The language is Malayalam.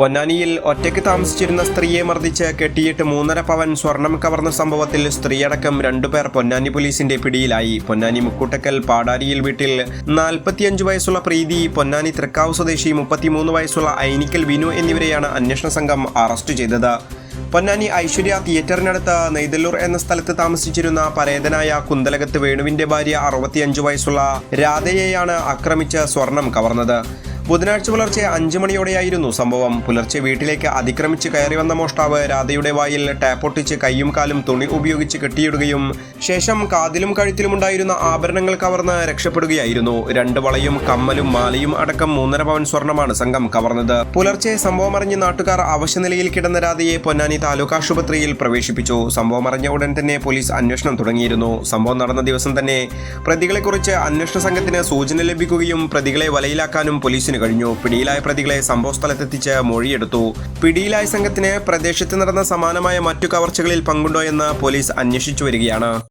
പൊന്നാനിയിൽ ഒറ്റയ്ക്ക് താമസിച്ചിരുന്ന സ്ത്രീയെ മർദ്ദിച്ച് കെട്ടിയിട്ട് മൂന്നര പവൻ സ്വർണം കവർന്ന സംഭവത്തിൽ സ്ത്രീയടക്കം രണ്ടുപേർ പൊന്നാനി പോലീസിന്റെ പിടിയിലായി. പൊന്നാനി മുക്കൂട്ടക്കൽ പാടാരിയിൽ വീട്ടിൽ നാൽപ്പത്തിയഞ്ച് വയസ്സുള്ള പ്രീതി പൊന്നാനി തൃക്കാവ് സ്വദേശി മുപ്പത്തിമൂന്ന് വയസ്സുള്ള ഐനിക്കൽ വിനു എന്നിവരെയാണ് അന്വേഷണ സംഘം അറസ്റ്റ് ചെയ്തത്. പൊന്നാനി ഐശ്വര്യ തിയേറ്ററിനടുത്ത് നെയ്തല്ലൂർ എന്ന സ്ഥലത്ത് താമസിച്ചിരുന്ന പരേതനായ കുന്തലകത്ത് വേണുവിന്റെ ഭാര്യ അറുപത്തിയഞ്ച് വയസ്സുള്ള രാധയെയാണ് ആക്രമിച്ച് സ്വർണം കവർന്നത്. ബുധനാഴ്ച പുലർച്ചെ അഞ്ചു മണിയോടെയായിരുന്നു സംഭവം. പുലർച്ചെ വീട്ടിലേക്ക് അതിക്രമിച്ച് കയറി വന്ന മോഷ്ടാവ് രാധയുടെ വായിൽ ടാപ്പൊട്ടിച്ച് കൈയും കാലും തുണി ഉപയോഗിച്ച് കെട്ടിയിടുകയും ശേഷം കാതിലും കഴുത്തിലും ഉണ്ടായിരുന്ന ആഭരണങ്ങൾ കവർന്ന് രക്ഷപ്പെടുകയായിരുന്നു. രണ്ട് വളയും കമ്മലും മാലയും അടക്കം മൂന്നര പവൻ സ്വർണമാണ് സംഘം കവർന്നത്. പുലർച്ചെ സംഭവം അറിഞ്ഞ് നാട്ടുകാർ അവശനിലയിൽ കിടന്ന രാധയെ പൊന്നാനി താലൂക്ക് ആശുപത്രിയിൽ പ്രവേശിപ്പിച്ചു. സംഭവം അറിഞ്ഞ ഉടൻ തന്നെ പോലീസ് അന്വേഷണം തുടങ്ങിയിരുന്നു. സംഭവം നടന്ന ദിവസം തന്നെ പ്രതികളെക്കുറിച്ച് അന്വേഷണ സംഘത്തിന് സൂചന ലഭിക്കുകയും പ്രതികളെ വലയിലാക്കാനും പോലീസിന് കഴിഞ്ഞു. പിടിയിലായ പ്രതികളെ സംഭവ സ്ഥലത്തെത്തിച്ച് മൊഴിയെടുത്തു. പിടിയിലായ സംഘത്തിന് പ്രദേശത്ത് നടന്ന സമാനമായ മറ്റു കവർച്ചകളിൽ പങ്കുണ്ടോ എന്ന് പോലീസ് അന്വേഷിച്ചു വരികയാണ്.